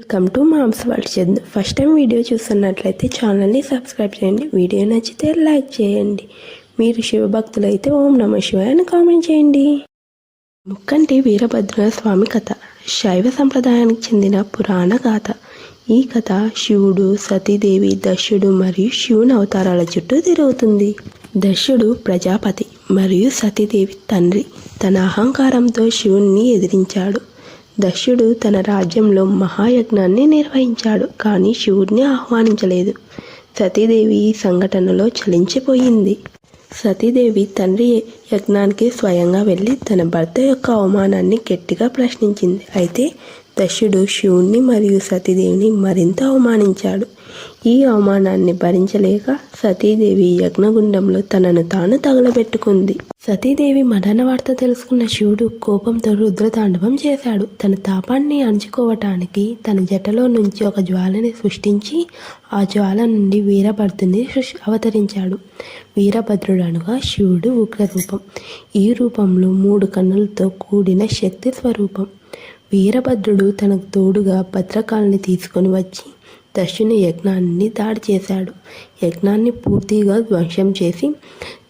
Welcome to mom's world చంద్ first time video చూస్తున్నట్లయితే ఛానల్ని సబ్స్క్రైబ్ చేయండి. వీడియో నచ్చితే లైక్ చేయండి. మీరు శివభక్తులైతే ఓం నమ శివాయ అని కామెంట్ చేయండి. ముక్కంటి వీరభద్ర స్వామి కథ. శైవ సంప్రదాయానికి చెందిన పురాణ గాథ ఈ కథ శివుడు సతీదేవి దశుడు మరియు శివుని అవతారాల చుట్టూ తిరుగుతుంది. దశుడు ప్రజాపతి మరియు సతీదేవి తండ్రి. తన అహంకారంతో శివుణ్ణి ఎదిరించాడు. దక్షుడు తన రాజ్యంలో మహాయజ్ఞాన్ని నిర్వహించాడు కానీ శివుడిని ఆహ్వానించలేదు. సతీదేవి ఈ సంఘటనలో చలించిపోయింది. సతీదేవి తండ్రి యజ్ఞానికి స్వయంగా వెళ్ళి తన భర్త యొక్క అవమానాన్ని గట్టిగా ప్రశ్నించింది. అయితే దశుడు శివుణ్ణి మరియు సతీదేవిని మరింత అవమానించాడు. ఈ అవమానాన్ని భరించలేక సతీదేవి యజ్ఞగుండంలో తనను తాను తగలబెట్టుకుంది. సతీదేవి మరణ వార్త తెలుసుకున్న శివుడు కోపంతో రుద్రతాండవం చేశాడు. తన తాపాన్ని అణుచుకోవటానికి తన జటలో నుంచి ఒక జ్వాలని సృష్టించి ఆ జ్వాల నుండి వీరభద్రుని సృష్- అవతరించాడు. వీరభద్రుడు అనగా శివుడు ఉగ్రరూపం. ఈ రూపంలో మూడు కన్నులతో కూడిన శక్తి స్వరూపం. వీరభద్రుడు తనకు తోడుగా భద్రకాలని తీసుకొని వచ్చి దక్షుని యజ్ఞాన్ని దాడి చేశాడు. యజ్ఞాన్ని పూర్తిగా ధ్వంసం చేసి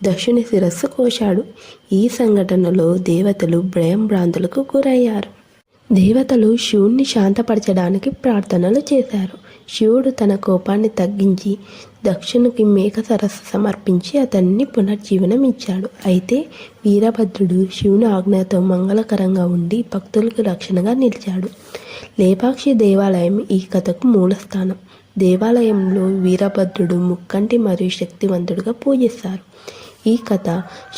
దక్షుని శిరస్సు కోశాడు. ఈ సంఘటనలో దేవతలు భ్రాంతులకు గురయ్యారు. దేవతలు శివుణ్ణి శాంతపరచడానికి ప్రార్థనలు చేశారు. శివుడు తన కోపాన్ని తగ్గించి దక్షునికి మేక సరస్సు సమర్పించి అతన్ని పునర్జీవనం ఇచ్చాడు అయితే వీరభద్రుడు శివుని ఆజ్ఞతో మంగళకరంగా ఉండి భక్తులకు రక్షణగా నిలిచాడు. లేపాక్షి దేవాలయం ఈ కథకు మూలస్థానం. దేవాలయంలో వీరభద్రుడు ముక్కంటి మరియు శక్తివంతుడుగా పూజిస్తారు. ఈ కథ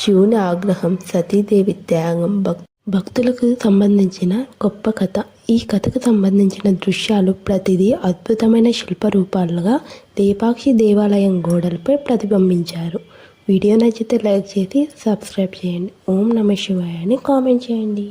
శివుని ఆగ్రహం సతీదేవి త్యాగం భక్తి భక్తులకు సంబంధించిన గొప్ప కథ. ఈ కథకు సంబంధించిన దృశ్యాలు ప్రతిదీ అద్భుతమైన శిల్ప రూపాలుగా దేవాలయం గోడలపై ప్రతిబింబించారు. వీడియో నచ్చితే లైక్ చేసి సబ్స్క్రైబ్ చేయండి. ఓం నమ శివాయ అని కామెంట్ చేయండి.